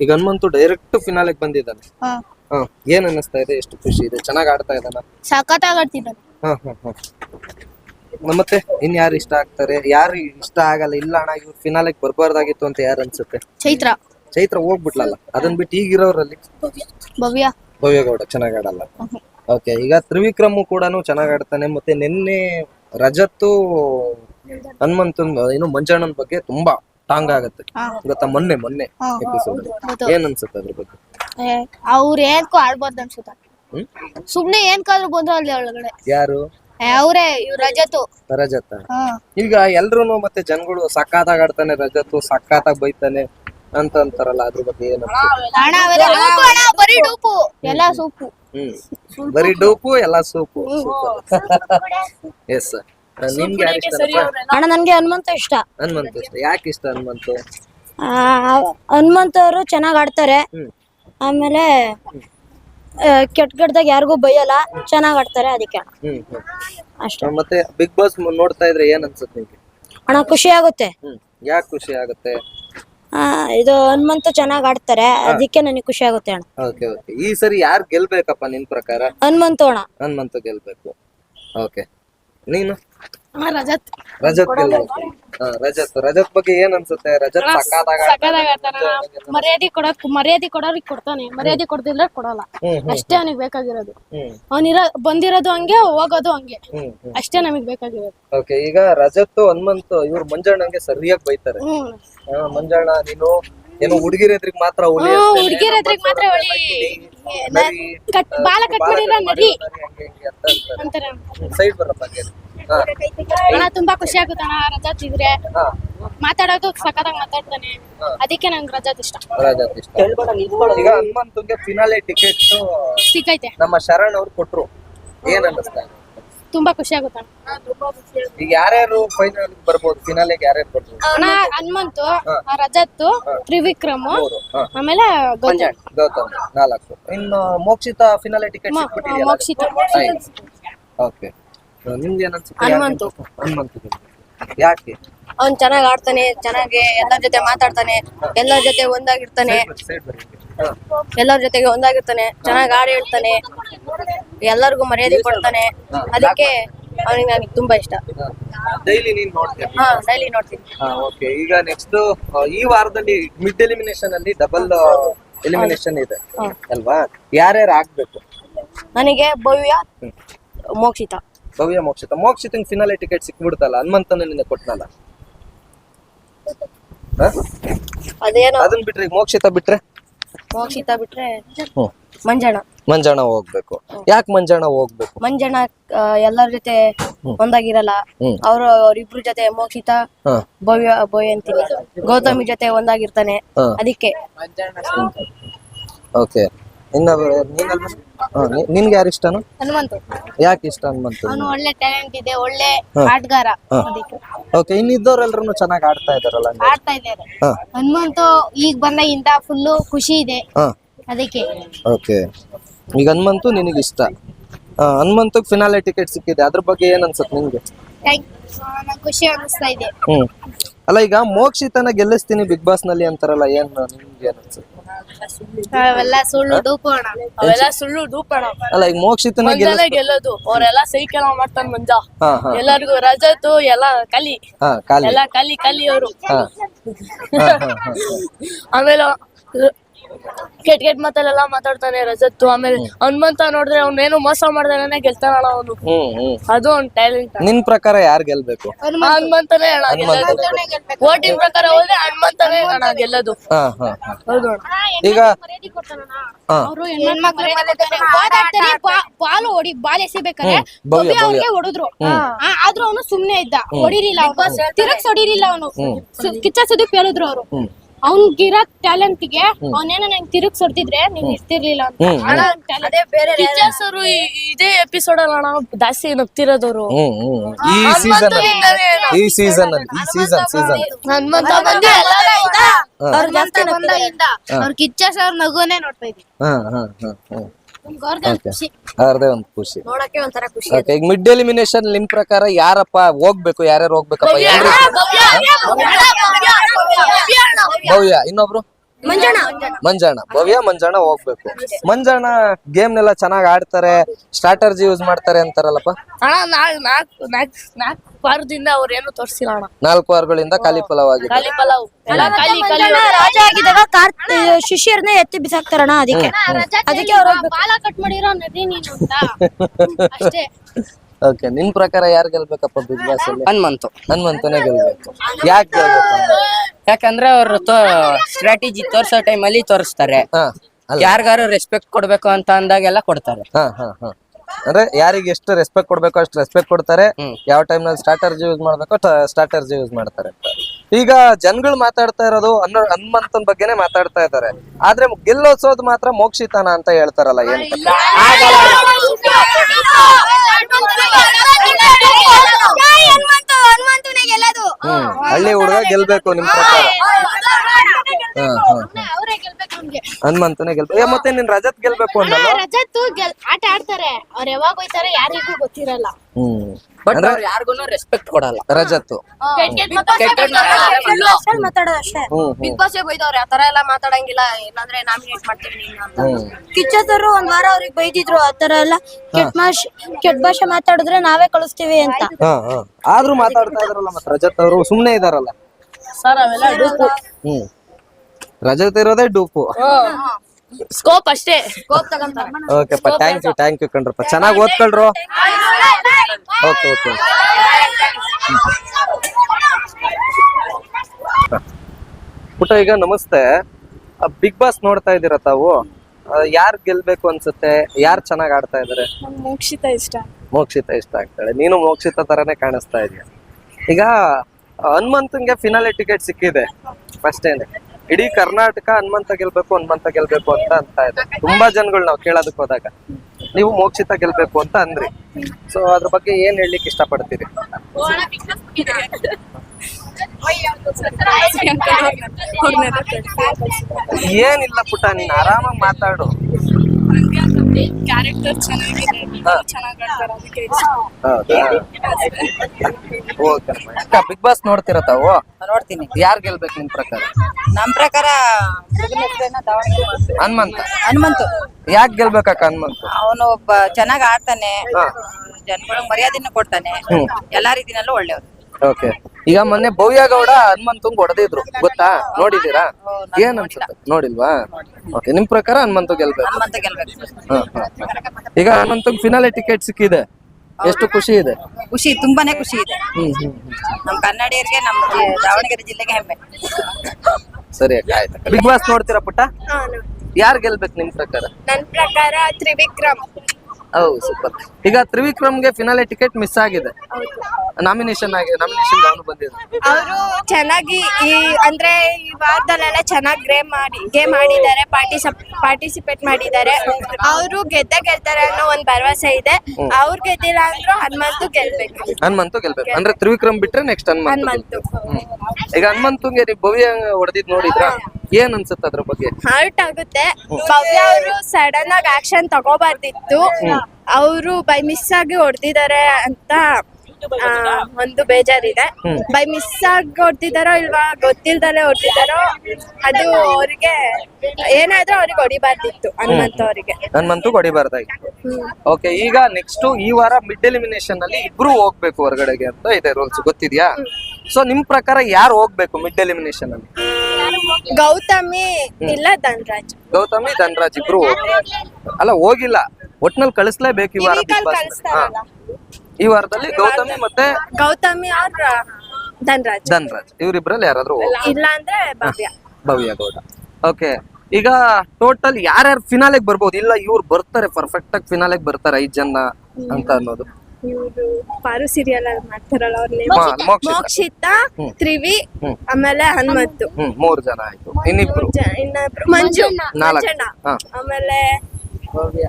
ಈಗ ಹನುಮಂತು ಡೈರೆಕ್ಟ್ ಫಿನಾಲೆಗೆ ಬಂದಿದ್ದಾನೆ. ಹಾ. ಹಾ ಏನ್ ಅನ್ನಿಸ್ತಾ ಇದೆ? ಎಷ್ಟು ಖುಷಿ ಇದೆ. ಚೆನ್ನಾಗಿ ಆಡ್ತಾ ಇದ್ದಾನ? ಸಖತ್ತಾಗಿ ಆಡ್ತಿದ್ದಾನೆ. ಹಾ ಹಾ ಹಾ. ಮತ್ತೆ ಇನ್ ಯಾರು ಇಷ್ಟ ಆಗ್ತಾರೆ? ಯಾರು ಇಷ್ಟ ಆಗಲ್ಲ ಇಲ್ಲ ಅಣ್ಣ ಇವ್ರು ಫಿನಾಲೆಗೆ ಬರ್ಬಾರ್ದಾಗಿತ್ತು ಅಂತ ಯಾರು ಅನ್ಸುತ್ತೆ? ಚೈತ್ರ. ಚೈತ್ರ ಹೋಗ್ಬಿಟ್ಲಲ್ಲ? ಅದನ್ ಬಿಟ್ಟು ಈಗಿರೋರಲ್ಲಿ? ಭವ್ಯ. ಗೌಡ ಚೆನ್ನಾಗಿ ಆಡಲ್ಲ. ಓಕೆ ಈಗ ತ್ರಿವಿಕ್ರಮ್ ಕೂಡ ಚೆನ್ನಾಗಿ ಆಡ್ತಾನೆ. ಮತ್ತೆ ನಿನ್ನೆ ರಜತ್ತು ಹನುಮಂತನ್ ಏನು ಮಂಜಣ್ಣನ್ ಬಗ್ಗೆ ತುಂಬಾ ಟಾಂಗ್ ಆಗತ್ತೆ. ಗೊತ್ತಾ ಮೊನ್ನೆ ಮೊನ್ನೆ ಎಪಿಸೋಡ್. ಏನ್ ಅನ್ಸುತ್ತೆ ಅದ್ರ ಬಗ್ಗೆ? ಅವ್ರ ಏನ್ಕೋ ಆಡ್ಬಾರ್ದು ಅನ್ಸುತ್ತ. ಹ್ಮ್? ಸುಮ್ನೆ ಏನ್ ಕಾದ್ರು ಬಂದ್ರು ಅಲ್ಲಿ ಒಳಗಡೆ. ಯಾರು? ಅವರೇ ಇವ್ರ ರಜತು. ರಜತ. ಹಾ. ಈಗ ಎಲ್ರು ಮತ್ತೆ ಜನಗಳು ಸಖತ್ತಾಗ್ ಆಡ್ತಾನೆ ರಜತ್ತು ಆಗಿ ಬೈತಾನೆ ಅಂತ ಅಂತಾರಲ್ಲ ಅದ್ರ ಬಗ್ಗೆ ಏನು ಬರೀ ಡೂಪು. ಎಲ್ಲ ಸೂಪು. ಹ್ಮ್. ಬರೀ ಡೂಪು ಎಲ್ಲ ಸೂಪು. ಎಸ್ ನಿಮ್ಗೆ ಯಾರು ಇಷ್ಟನಪ್ಪ ಅಣ್ಣ ನನ್ಗೆ ಹನುಮಂತ ಇಷ್ಟ. ಹನುಮಂತ ಇಷ್ಟ. ಯಾಕೆ ಇಷ್ಟ ಹನುಮಂತ? ಆ, ಹನುಮಂತ ಅವರು ಚೆನ್ನಾಗ್ ಆಡ್ತಾರೆ. ಹ್ಮ್. ಆಮೇಲೆ ಕೆಟ್ಟ ಕೆಟ್ಟದಾಗ ಯಾರಿಗೂ ಬೈಯಲ್ಲ. ಚೆನ್ನಾಗ್ ಆಡ್ತಾರೆ ಅದಕ್ಕೆ. ಅಣ್ಣ ಹ್ಮ್ ಹ್ಮ್. ಅಷ್ಟೇ. ಮತ್ತೆ ಬಿಗ್ ಬಾಸ್ ನೋಡ್ತಾ ಇದ್ರೆ ಏನ್ ಅನ್ಸುತ್ತೆ ನಿಮ್ಗೆ? ಅಣ್ಣ ಖುಷಿ ಆಗುತ್ತೆ. ಹ್ಮ್. ಯಾಕೆ ಖುಷಿ ಆಗುತ್ತೆ? ಆ, ಇದು ಹನುಮಂತ ಚೆನ್ನಾಗ್ ಆಡ್ತಾರೆ. ಅದಕ್ಕೆ ನನಗೆ ಖುಷಿ ಆಗುತ್ತೆ ಅಣ್ಣ. Okay okay. ಈ ಸರಿ ಯಾರು ಗೆಲ್ಬೇಕಪ್ಪ ನಿನ್ ಪ್ರಕಾರ? ಹನುಮಂತ ಅಣ್ಣ. ಹನುಮಂತ ಗೆಲ್ಬೇಕು. ಓಕೆ. ನೀನು? ರಜತ್. ರಜತ್ ರಜತ್. ರಜತ್ ಬಗ್ಗೆ ಏನ್ ಅನ್ಸುತ್ತೆ? ರಜತ್ ಸಕ್ಕತ್ತಾಗ್. ಮರ್ಯಾದೆ ಕೊಡಕ್ ಮರ್ಯಾದೆ ಕೊಡೋರಿಗೆ ಕೊಡ್ತಾನೆ. ಮರ್ಯಾದೆ ಕೊಡ್ದಿಲ್ಲ ಕೊಡಲ್ಲ. ಅಷ್ಟೇ ಅವನಿಗೆ ಬೇಕಾಗಿರೋದು. ಅವನಿರ ಬಂದಿರೋದು ಹಂಗೆ ಹೋಗೋದು ಹಂಗೆ. ಅಷ್ಟೇ ನಮಗ್ ಬೇಕಾಗಿರೋದು. ಓಕೆ ಈಗ ರಜತ್ ಹನುಮಂತ್ ಇವ್ರು ಮಂಜಣ್ಣಂಗೆ ಸರಿಯಾಗಿ ಬೈತಾರೆ. ಮಂಜಣ್ಣ ನೀನು ಏನು ಹುಡುಗಿರ ಎದ್ರಿಗೆ ಮಾತ್ರ ಹುಲಿ ಮಾತ್ರ ಹುಲಿ. ಕಟ್ ಬಾಲ ಮಾಡಿರೋ ನರಿ ಸೈಡ್ ಬರಪ್ಪ ಅಣ್ಣ ತುಂಬಾ ಖುಷಿ ಆಗುತ್ತಣ್ಣ ರಜತ್ ಇದ್ರೆ. ಮಾತಾಡೋದು ಸಖತ್ತಾಗಿ ಮಾತಾಡ್ತಾನೆ. ಅದಕ್ಕೆ ನಂಗೆ ರಜತ್ ಇಷ್ಟ. ರಜತ್ ಇಷ್ಟ. ಈಗ ಹನುಮಂತಂಗೆ ಫಿನಾಲೆ ಟಿಕೆಟ್ ಸಿಕ್ಕೈತೆ ನಮ್ಮ ಶರಣ್ ಅವ್ರು ಕೊಟ್ರು. ಏನ್ ಅನ್ನಿಸ್ತಾ ತುಂಬಾ ಖುಷಿ ಆಗುತ್ತೆ ಈಗ ಯಾರ್ಯಾರು ಫೈನಲ್ ಬರ್ಬೋದು? ಫಿನಾಲೆಗೆ ಯಾರ್ಯಾರು ಬರ್ಬೋದು ಅಣ್ಣ ಹನುಮಂತು ಆ ರಜತ್ ತ್ರಿವಿಕ್ರಮ್ ಆಮೇಲೆ ಗೌತಮ್. ಗೌತಮ್ ನಾಲ್ಕು. ಇನ್ನು ಮೋಕ್ಷಿತ ಫಿನಾಲೆ ಟಿಕೆಟ್ ಮ- ಸಿಕ್ಬಿಟ್ಟಿದೆಯಲ್ಲ ಮೋಕ್ಷಿತ ಓಕೆ ನಿಮ್ಗೆ ಹನುಮಂತು. ಹನುಮಂತು ಯಾಕೆ? ಅವ್ನ್ ಚೆನ್ನಾಗ್ ಆಡ್ತಾನೆ ಚೆನ್ನಾಗಿ ಎಲ್ಲರ ಜೊತೆ ಮಾತಾಡ್ತಾನೆ ಎಲ್ಲರ ಜೊತೆ ಒಂದಾಗಿರ್ತಾನೆ. ಎಲ್ಲರ ಜೊತೆಗೆ ಒಂದಾಗಿರ್ತಾನೆ ಚೆನ್ನಾಗ್ ಆಡಿ ಹೇಳ್ತಾನೆ. ಎಲ್ಲರಿಗೂ ಮರ್ಯಾದೆ ಕೊಡ್ತಾನೆ. ಅದಕ್ಕೆ ಅವನಿಗೆ ನನಗೆ ತುಂಬಾ ಇಷ್ಟ. ಡೈಲಿ ನೀನ್ ನೋಡ್ತೀನಿ ಹಾ ಡೈಲಿ ನೋಡ್ತೀನಿ. ಓಕೆ ಈಗ ನೆಕ್ಸ್ಟ್ ಈ ವಾರದಲ್ಲಿ ಮಿಡ್ ಎಲಿಮಿನೇಷನ್ ಅಲ್ಲಿ ಡಬಲ್ ಎಲಿಮಿನೇಷನ್ ಇದೆ. ಅಲ್ವಾ? ಯಾರ್ಯಾರು ಆಗ್ಬೇಕು? ನನಗೆ ಭವ್ಯ ಮೋಕ್ಷಿತ. ಭವ್ಯ ಮೋಕ್ಷಿತ ಮೋಕ್ಷಿತಂಗ್ ಫಿನಾಲೆ ಟಿಕೆಟ್ ಸಿಕ್ಬಿಡ್ತಲ್ಲ ಹನುಮಂತನ ನಿನ್ನ ಕೊಟ್ನಲ್ಲ? ಅದೇನೋ ಅದನ್ ಬಿಟ್ರೆ ಈಗ ಮೋಕ್ಷಿತ ಬಿಟ್ರೆ? ಮೋಕ್ಷಿತ ಬಿಟ್ರೆ ಮಂಜಣ ಮಂಜಣ್ಣ. ಮಂಜಾಣ ಹೋಗ್ಬೇಕು. ಯಾಕೆ ಮಂಜಾಣ ಹೋಗ್ಬೇಕು? ಮಂಜಣ್ಣ ಆ, ಎಲ್ಲರ ಜೊತೆ ಒಂದಾಗಿರಲ್ಲ. ಹ್ಮ್. ಅವರು ಅವ್ರಿಬ್ರು ಜೊತೆ ಮೋಕ್ಷಿತ ಹಾ. ಭವ್ಯ ಭವ್ಯ ಅಂತೀನಿ. ಗೌತಮಿ ಜೊತೆ ಒಂದಾಗಿರ್ತಾನೆ. ಹಾ. ಅದಕ್ಕೆ. ಓಕೆ. ಇನ್ನ ನೀನಲ್ವ ಹಾ, ನೀ- ನಿನ್ಗೆ ಯಾರು ಇಷ್ಟನು? ಹನುಮಂತು. ಯಾಕೆ ಇಷ್ಟ ಹನುಮಂತ? ಅವನು ಒಳ್ಳೆ ಟ್ಯಾಲೆಂಟ್ ಇದೆ ಒಳ್ಳೆ ಆಟಗಾರ ಅದಕ್ಕೆ. ಓಕೆ ಇನ್ನಿದ್ದವರೆಲ್ಲರೂ ಚೆನ್ನಾಗಿ ಆಡ್ತಾ ಇದಾರಲ್ಲ. ಆಡ್ತಾ ಇದ್ದಾರೆ. ಹಾ. ಹನುಮಂತು ಈಗ ಬಂದಾಗಿಂದ ಫುಲ್ ಖುಷಿ ಇದೆ ಹಾ. ಅದಕ್ಕೆ. ಓಕೆ ಈಗ ಹನುಮಂತು ನಿನಗೆ ಇಷ್ಟ. ಹಾ ಹನುಮಂತಗ್ ಫಿನಾಲೆ ಟಿಕೆಟ್ ಸಿಕ್ಕಿದೆ. ಅದ್ರ ಬಗ್ಗೆ ಏನ್ ಅನ್ಸುತ್ತೆ ನಿನ್ಗೆ ಥ್ಯಾಂಕ್ ನಂಗೆ ಖುಷಿ ಅನಿಸ್ತಾ ಇದೆ. ಹ್ಮ್. ಅಲ್ಲ ಈಗ ಮೋಕ್ಷಿತನ ಗೆಲ್ಲಿಸ್ತೀನಿ ಬಿಗ್ ಬಾಸ್ನಲ್ಲಿ ಅಂತಾರಲ್ಲ ಏನ್ ನಿಮ್ಗೆ ಏನ್ ಅನ್ಸುತ್ತೆ ಅವೆಲ್ಲ ಸುಳ್ಳು ಡೂಪು ಅಣ್ಣ ಅವೆಲ್ಲ ಸುಳ್ಳು ಡೂಪಣ ಅಲ್ಲ ಈಗ ಮೋಕ್ಷಿತನ ಮಂಜಾನೆ ಗೆಲ್ಲಿಸ್ ಗೆಲ್ಲೋದು. ಅವ್ರೆಲ್ಲ ಸೈಕಲ್ ಮಾಡ್ತಾನೆ ಮಂಜ. ಹಾ ಹಾ. ಎಲ್ಲರಿಗೂ ರಜತು ಎಲ್ಲ ಕಲಿ. ಹಾ ಖಾಲಿ ಎಲ್ಲ ಕಲಿ ಕಲಿ ಅವರು ಹಾ. ಆಮೇಲೆ ಕೆಟ್ ಕೆಟ್ ಮಾತಲ್ಲೆಲ್ಲ ಮಾತಾಡ್ತಾನೆ ರಜತ್. ಆಮೇಲೆ ಹನುಮಂತ ನೋಡಿದ್ರೆ ಅವ್ನೇನು ಮೋಸ ಮಾಡ್ದಾನೆ ಗೆಲ್ತಾನಲ್ಲ ಅವನು. ಅದು ಒಂದ್ ಟ್ಯಾಲೆಂಟ್ ನಿನ್ ಪ್ರಕಾರ ಯಾರು ಗೆಲ್ಬೇಕು? ಹನುಮಂತನೇ. ಅಣ್ಣ ಗೆಲ್ಲೋದು. ಪ್ರಕಾರ ಹೋದ್ರೆ ಹನುಮಂತನೇ ಗೆಲ್ಲದು ಗೆಲ್ಲೋದು. ಹಾ ಹಾ ಹಾ. ಹೌದು. ಅಣ್ಣ ಈಗ ಹಾ. ಅವರು ಹೆಣ್ಮಕ್ಳು ಓದಾಡ್ತಾರೆ ಬಾಲ್ ಹೊಡಿ ಬಾಲ್ ಎಸಿಬೇಕಾರೆ ಹ್ಮ್, ಭವ್ಯ, ಭವ್ಯ ಅವ್ರಿಗೆ ಹೊಡೆದ್ರು. ಆ, ಆದ್ರೂ ಅವನು ಸುಮ್ನೆ ಇದ್ದ. ಹೊಡಿಲಿಲ್ಲ ಅವನು. ತಿರುಗ್ಸ್ ಹೊಡಿಲಿಲ್ಲ ಅವನು. ಕಿಚ್ಚ ಸುದೀಪ್ ಹೇಳಿದ್ರು ಅವರು. ಅವ್ನ್ಗಿರೋ ಟ್ಯಾಲೆಂಟ್ಗೆ ಅವನೇನ ನಂಗೆ ತಿರುಗ್ ಸೊಡ್ತಿದ್ರೆ ನೀನ್ ಇರ್ತಿರ್ಲಿಲ್ಲ. ಟೀಚರ್ಸ್ ಅವರು ಇದೇ ಎಪಿಸೋಡ್ ಅಲ್ಲ ಅಣ್ಣ ಜಾಸ್ತಿ ನಗ್ತಿರೋದವರು. ಈ ಸೀಸನ್ ಈ ಸೀಸನ್ ಅಲ್ಲಿ ಈ ಸೀಸನ್ ಸೀಸನ್ ಹನುಮಂತ ಬಂದು ಎಲ್ಲ ಹನುಮಂತ ಬಂದಾಗಿಂದ ಅವ್ರ ಕಿಚ್ಚ ಸರ್ ನಗುನೇ ನೋಡ್ತಾ ಒಂದ್ ಖುಷಿ. ಈಗ ಮಿಡ್ ಎಲಿಮಿನೇಷನ್ ನಿಮ್ ಪ್ರಕಾರ ಯಾರಪ್ಪ ಹೋಗ್ಬೇಕು ಯಾರ್ಯಾರು ಹೋಗ್ಬೇಕಪ್ಪ ಭವ್ಯ. ಇನ್ನೊಬ್ರು? ಮಂಜಣ್ಣ. ಮಂಜಾಣ ಭವ್ಯ ಮಂಜಾಣ ಹೋಗ್ಬೇಕು. ಮಂಜಾಣ ಗೇಮ್ನೆಲ್ಲ ಚೆನ್ನಾಗಿ ಆಡ್ತಾರೆ ಸ್ಟ್ರಾಟರ್ಜಿ ಯೂಸ್ ಮಾಡ್ತಾರೆ ಅಂತಾರಲ್ಲಪ್ಪ? ವಾರದಿಂದ ಅವ್ರ ಏನು ತೋರಿಸಿಲ್ಲ ಅಣ್ಣ. ನಾಲ್ಕು ವಾರಗಳಿಂದ ಖಾಲಿ ಪಲಾವ್ ಆಗಿದೆ. ಖಾಲಿ ಪಲಾವ್. ಎಲ್ಲ ಖಾಲಿ ಖಾಲಿ ರಾಜ ಆಗಿದಾಗ ಕಾರ್ ಶಿಷ್ಯರನ್ನ ಎತ್ತಿ ಬಿಸಾಕ್ತಾರಣ ಅದಕ್ಕೆ. ಅದಕ್ಕೆ ಅವ್ರ ಬಾಲ ಕಟ್ ಮಾಡಿರೋ ನದಿ ನೀನು ಅಂತ. ಅಷ್ಟೇ. ಓಕೆ ನಿನ್ ಪ್ರಕಾರ ಯಾರು ಗೆಲ್ಬೇಕಪ್ಪ ಬಿಗ್ ಬಾಸ್ ಅಲ್ಲಿ? ಹನುಮಂತು. ಹನುಮಂತನೇ ಗೆಲ್ಬೇಕು. ಯಾಕೆ ಗೆಲ್ಬೇಕು? ಯಾಕಂದ್ರೆ ಅವರು ಸ್ಟ್ರಾಟಜಿ ತೋರ್ಸೋ ಟೈಮ್ ಅಲ್ಲಿ ತೋರಿಸ್ತಾರೆ. ಹಾ ಅಲ್ಲ. ಯಾರಿಗಾರು ರೆಸ್ಪೆಕ್ಟ್ ಕೊಡ್ಬೇಕು ಅಂತ ಅಂದಾಗೆಲ್ಲ ಕೊಡ್ತಾರೆ. ಹಾ ಹಾ ಹಾ. ಅಂದ್ರೆ ಯಾರಿಗೆ ಎಷ್ಟು ರೆಸ್ಪೆಕ್ಟ್ ಕೊಡ್ಬೇಕು ಅಷ್ಟು ರೆಸ್ಪೆಕ್ಟ್ ಕೊಡ್ತಾರೆ. ಯಾವ ಟೈಮ್ನಲ್ಲಿ ಸ್ಟಾರ್ಟರ್ಜಿ ಯೂಸ್ ಮಾಡ್ಬೇಕು ಸ್ಟಾರ್ಟರ್ಜಿ ಯೂಸ್ ಮಾಡ್ತಾರೆ ಅಂತ. ಈಗ ಜನಗಳು ಮಾತಾಡ್ತಾ ಇರೋದು ಅನ್ನೋ ಹನುಮಂತನ ಬಗ್ಗೆನೆ ಮಾತಾಡ್ತಾ ಇದ್ದಾರೆ. ಆದ್ರೆ ಗೆಲ್ಲೋಸೋದು ಮಾತ್ರ ಮೋಕ್ಷಿತಾನ ಅಂತ ಹೇಳ್ತಾರಲ್ಲ ಏನ್? ಹಳ್ಳಿ ಹುಡುಗ ಗೆಲ್ಬೇಕು ನಿಮ್ ಪ್ರಕಾರ ಹನುಮಂತನೇ ಗೆಲ್ಬೇಕು ಮತ್ತೆ ನಿನ್ ರಜತ್ ಗೆಲ್ಬೇಕು ಅಂದಲ್ಲ ರಜತ್ ಆಟ ಆಡ್ತಾರೆ ಅವ್ರ ಯಾವಾಗ ಹೋಯ್ತಾರೆ ಯಾರಿಗೂ ಗೊತ್ತಿರಲ್ಲ ಹ್ಮ್ ಬಟ್ ಅವ್ರು ಯಾರಿಗೂ ರೆಸ್ಪೆಕ್ಟ್ ಕೊಡಲ್ಲ. ರಜತ್ ಮಾತಾಡೋದು ಅಷ್ಟೇ. ಬಿಗ್ ಬಾಸ್ ಬೈದವ್ರೆ ಆತರ ಎಲ್ಲ ಮಾತಾಡಂಗಿಲ್ಲ. ಇಲ್ಲಾಂದ್ರೆ ನಾಮಿನೇಟ್ ಮಾಡ್ತೀವಿ ಕಿಚ್ಚದರು ಒಂದ್ ವಾರ ಅವ್ರಿಗೆ ಬೈದಿದ್ರು ಆತರ ಎಲ್ಲ. ಕೆಟ್ಟ ಭಾಷೆ ಕೆಟ್ಟ ಭಾಷೆ ಮಾತಾಡಿದ್ರೆ ನಾವೇ ಕಳಿಸ್ತೀವಿ ಅಂತ. ಆದ್ರೂ ಮಾತಾಡ್ತಾ ಇದ್ರಲ್ಲ ಮತ್ತೆ ರಜತ್ ಅವರು ಸುಮ್ನೆ ಇದಾರಲ್ಲ. ಸರ್ ಅವೆಲ್ಲ ಡೂಪು. ಹ್ಮ್. ರಜತ್ ಇರೋದೇ ಡೂಪು. ಸ್ಕೋಪ್ ಅಷ್ಟೇ. ಸ್ಕೋಪ್ ತಗೊಂತಾರೆ. ಓಕೆಪ್ಪ ಥ್ಯಾಂಕ್ ಯು ಥ್ಯಾಂಕ್ ಯು ಕಣ್ರಪ್ಪ. ಚೆನ್ನಾಗಿ ಓದ್ಕೊಳ್ರು. ಓಕೆ ಓಕೆ ಪುಟ ಈಗ ನಮಸ್ತೆ. ಬಿಗ್ ಬಾಸ್ ನೋಡ್ತಾ ಇದ್ದೀರಾ ತಾವು? ಯಾರು ಗೆಲ್ಬೇಕು ಅನ್ಸುತ್ತೆ? ಯಾರು ಚೆನ್ನಾಗಿ ಆಡ್ತಾ ಇದಾರೆ? ಮೋಕ್ಷಿತ ಇಷ್ಟ. ಮೋಕ್ಷಿತ ಇಷ್ಟ ಆಗ್ತಾಳೆ ನೀನು ಮೋಕ್ಷಿತ ತರನೇ ಕಾಣಿಸ್ತಾ ಇದೀಯ? ಈಗ ಹನುಮಂತಂಗೆ ಫಿನಾಲೆ ಟಿಕೆಟ್ ಸಿಕ್ಕಿದೆ. ಫಸ್ಟ್ ಏನ್ ಇಡೀ ಕರ್ನಾಟಕ ಹನುಮಂತ ಗೆಲ್ಬೇಕು ಹನುಮಂತ ಗೆಲ್ಬೇಕು ಅಂತ ಅಂತ ಇದೆ. ತುಂಬಾ ಜನಗಳು ನಾವು ಕೇಳೋದಕ್ಕೆ ಹೋದಾಗ. ನೀವು ಮೋಕ್ಷಿತ ಗೆಲ್ಬೇಕು ಅಂತ ಅಂದ್ರಿ. ಸೊ ಅದ್ರ ಬಗ್ಗೆ ಏನ್ ಹೇಳಲಿಕ್ಕೆ ಇಷ್ಟಪಡ್ತೀರಿ? ಏನಿಲ್ಲ ಪುಟ್ಟ ನೀನ್ ಆರಾಮಾಗಿ ಮಾತಾಡು. ಕ್ಯಾರೆಕ್ಟರ್ ಚೆನ್ನಾಗಿದೆ. ಚೆನ್ನಾಗಿ ಆಡ್ತಾರೆ ಅದಕ್ಕೆ ಹೌದಾ ಬಿಗ್ ಬಾಸ್ ನೋಡ್ತೀರಾ ತಾವು? ನೋಡ್ತೀನಿ. ಯಾರು ಗೆಲ್ಬೇಕು ನಿಮ್ ಪ್ರಕಾರ? ನಮ್ ಪ್ರಕಾರ ಹನುಮಂತ. ಹನುಮಂತ. ಯಾಕೆ ಗೆಲ್ಬೇಕ ಹನುಮಂತ? ಅವನು ಒಬ್ಬ ಚೆನ್ನಾಗ್ ಆಡ್ತಾನೆ. ಹಾ. ಜನಗಳಿಗೆ ಮರ್ಯಾದೆನ ಕೊಡ್ತಾನೆ. ಹ್ಮ್. ಎಲ್ಲಾ ರೀತಿನಲ್ಲೂ ಒಳ್ಳೆಯವರು. ಓಕೆ. ಈಗ ಮೊನ್ನೆ ಭವ್ಯ ಗೌಡ ಹನುಮಂತಂಗ್ ಹೊಡೆದಿದ್ರು ಗೊತ್ತಾ? ನೋಡಿದೀರಾ ಏನ್ ಅನ್ಸುತ್ತೆ? ನೋಡಿಲ್ವಾ? ಓಕೆ ನಿಮ್ ಪ್ರಕಾರ ಹನುಮಂತು ಗೆಲ್ಬೇಕು. ಹನುಮಂತ ಗೆಲ್ಬೇಕು. ಹ, ಹ, ಹ. ಈಗ ಹನುಮಂತಂಗ್ ಫಿನಾಲೆ ಟಿಕೆಟ್ ಸಿಕ್ಕಿದೆ. ಎಷ್ಟು ಖುಷಿ ಇದೆ? ಖುಷಿ ತುಂಬಾನೇ ಖುಷಿ ಇದೆ. ಹ್ಮ್ ಹ್ಮ್ ಹ್ಮ್. ನಮ್ ಕನ್ನಡಿಗರಿಗೆ ನಮ್ಮ ಜಿ- ದಾವಣಗೆರೆ ಜಿಲ್ಲೆಗೆ ಹೆಮ್ಮೆ. ಸರಿ ಅಕ್ಕ ಆಯ್ತು. ಬಿಗ್ ಬಾಸ್ ನೋಡ್ತೀರಾ ಪುಟ್ಟ? ಯಾರು ಗೆಲ್ಬೇಕು ನಿಮ್ ಪ್ರಕಾರ? ನನ್ ಪ್ರಕಾರ ತ್ರಿವಿಕ್ರಮ್. ಹೌದು ಸೂಪರ್ ಈಗ ತ್ರಿವಿಕ್ರಮ್ಗೆ ಫಿನಾಲೆ ಟಿಕೆಟ್ ಮಿಸ್ ಆಗಿದೆ. ನಾಮಿನೇಷನ್ ಆಗಿದೆ ನಾಮಿನೇಷನ್ ಅವನು ಬಂದಿದೆ ಚೆನ್ನಾಗಿ ಈ ಅಂದ್ರೆ ಈ ವಾರದಲ್ಲೆಲ್ಲ ಚೆನ್ನಾಗಿ ಗೇಮ್ ಮಾಡಿ ಗೇಮ್ ಆಡಿದ್ದಾರೆ ಪಾರ್ಟಿಸಿಪ್ ಪಾರ್ಟಿಸಿಪೇಟ್ ಮಾಡಿದ್ದಾರೆ. ಅವರು ಗೆದ್ದ ಗೆಲ್ತಾರೆ ಅನ್ನೋ ಒಂದ್ ಭರವಸೆ ಇದೆ. ಅವ್ರು ಗೆದ್ದಿಲ್ಲ ಅಂದ್ರೂ ಹನುಮಂತು ಗೆಲ್ಬೇಕು. ಹನುಮಂತು ಗೆಲ್ಬೇಕು. ಅಂದ್ರೆ ತ್ರಿವಿಕ್ರಮ್ ಬಿಟ್ರೆ ನೆಕ್ಸ್ಟ್ ಹನುಮಂತು ಹನುಮಂತು. ಈಗ ಹನುಮಂತುಗೆ ನೀವು ಭವ್ಯ ಹೊಡೆದಿದ್ ನೋಡಿದ್ರ? ಏನ್ ಅನ್ಸುತ್ತೆ ಅದ್ರ ಬಗ್ಗೆ? ಹರ್ಟ್ ಆಗುತ್ತೆ. ಭವ್ಯ ಅವರು ಸಡನ್ ಆಗಿ ಆಕ್ಷನ್ ತಗೋಬಾರ್ದಿತ್ತು. ಅವರು ಬೈ ಮಿಸ್ ಆಗಿ ಹೊಡೆದಿದ್ದಾರೆ ಅಂತ ಆ, ಒಂದು ಬೇಜಾರಿದೆ. ಬೈ ಮಿಸ್ ಆಗಿ ಹೊಡ್ತಿದಾರೋ ಇಲ್ವಾ ಗೊತ್ತಿಲ್ದಲೆ ಹೊಡ್ತಿದಾರೋ ಅದು ಅವ್ರಿಗೆ ಏನಾದ್ರೂ ಅವ್ರಿಗೆ ಹೊಡಿಬಾರ್ದಿತ್ತು ಹನುಮಂತ ಅವರಿಗೆ ಹನುಮಂತು ಹೊಡಿಬಾರ್ದಾಯ್ತು. ಓಕೆ ಈಗ ನೆಕ್ಸ್ಟ್ ಈ ವಾರ ಮಿಡ್ ಎಲಿಮಿನೇಷನ್ ಅಲ್ಲಿ ಇಬ್ರು ಹೋಗ್ಬೇಕು ಹೊರಗಡೆಗೆ ಅಂತ ಇದೆ ರೂಲ್ಸ್ ಗೊತ್ತಿದ್ಯಾ? ಸೊ ನಿಮ್ ಪ್ರಕಾರ ಯಾರು ಹೋಗ್ಬೇಕು ಮಿಡ್ ಎಲಿಮಿನೇಷನ್ ಅಲ್ಲಿ? ಗೌತಮಿ ಇಲ್ಲ ಧನ್ರಾಜ್. ಗೌತಮಿ ಧನ್ರಾಜ್ ಇಬ್ರು ಹೋಗ್ಬೇಕು. ಅಲ್ಲ ಹೋಗಿಲ್ಲ. ಒಟ್ನಲ್ಲಿ ಕಳಿಸ್ಲೇಬೇಕು ಈ ವಾರ ಬಿಗ್ ಕಳಿಸ್ತಾರಲ್ಲ. ಈ ವಾರದಲ್ಲಿ ಗೌತಮಿ ಮತ್ತೆ ಗೌತಮಿ ಅವ್ರ ಧನ್ರಾಜ್. ಧನ್ರಾಜ್. ಇವರಿಬ್ರಲ್ಲಿ ಯಾರಾದ್ರೂ ಇಲ್ಲ ಅಂದ್ರೆ ಭವ್ಯ. ಭವ್ಯ ಗೌಡ. ಓಕೆ ಈಗ ಟೋಟಲ್ ಯಾರ್ಯಾರು ಫಿನಾಲೆಗೆ ಬರ್ಬೋದು? ಇಲ್ಲ ಇವ್ರು ಬರ್ತಾರೆ ಪರ್ಫೆಕ್ಟ್ ಆಗಿ ಫಿನಾಲೆಗೆ ಬರ್ತಾರೆ ಐದ್ ಜನ ಅಂತ ಅನ್ನೋದು. ಇವ್ರು ಪಾರು ಸೀರಿಯಲ್ ಅಲ್ಲಿ ಮಾಡ್ತಾರಲ್ಲ ಅವ್ರ ಮೋಕ್ಷಿತ. ತ್ರಿವಿ ಆಮೇಲೆ ಹನುಮಂತು. ಹ್ಮ್ ಮೂರ್ ಜನ ಆಯ್ತು. ಇನ್ನಿಬ್ರು? ಜ- ಇನ್ನೊಬ್ರು ಮಂಜು ನಾಲ್ಕು. ಮಂಜಣ್ಣ ಹಾ. ಆಮೇಲೆ ಭವ್ಯ.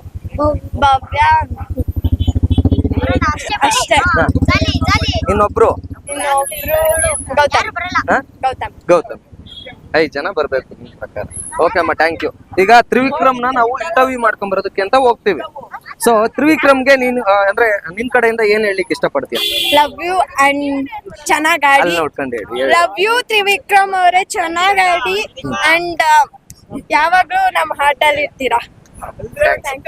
ಅಷ್ಟೇ ಇನ್ನೊಬ್ರು? ಗೌತಮ್? ಗೌತಮ್. ಗೌತಮ್. ಐದ್ ಜನ ಬರ್ಬೇಕು ನಿಮ್ ಪ್ರಕಾರ. ಓಕೆ ಅಮ್ಮ ಥ್ಯಾಂಕ್ ಯು ಈಗ ತ್ರಿವಿಕ್ರಮ್ನ ನಾವು ಇಂಟರ್ವ್ಯೂ ಮಾಡ್ಕೊಂಡ್ ಬರೋದಕ್ಕೆ ಅಂತ ಹೋಗ್ತೀವಿ. ಸೊ ತ್ರಿವಿಕ್ರಮ್ಗೆ ನೀನು ಆ, ಅಂದ್ರೆ ನಿನ್ ಕಡೆಯಿಂದ ಏನ್ ಹೇಳಲಿಕ್ಕೆ ಇಷ್ಟಪಡ್ತೀಯ? ಲವ್ ಯು ಅಂಡ್ ಚೆನ್ನಾಗಿ ಅಲ್ಲಿ ಆಡಿ ನೋಡ್ಕೊಂಡು ಹೇಳಿ ಹೇಳಿ. ಲವ್ ಯು ತ್ರಿವಿಕ್ರಮ್ ಅವರೇ ಚೆನ್ನಾಗಿ ಆಡಿ. ಅಂಡ್ ಯಾವಾಗ್ಲೂ ನಮ್ ಹಾರ್ಟ್ ಅಲ್ಲಿ ಇರ್ತೀರಾ. Thanks.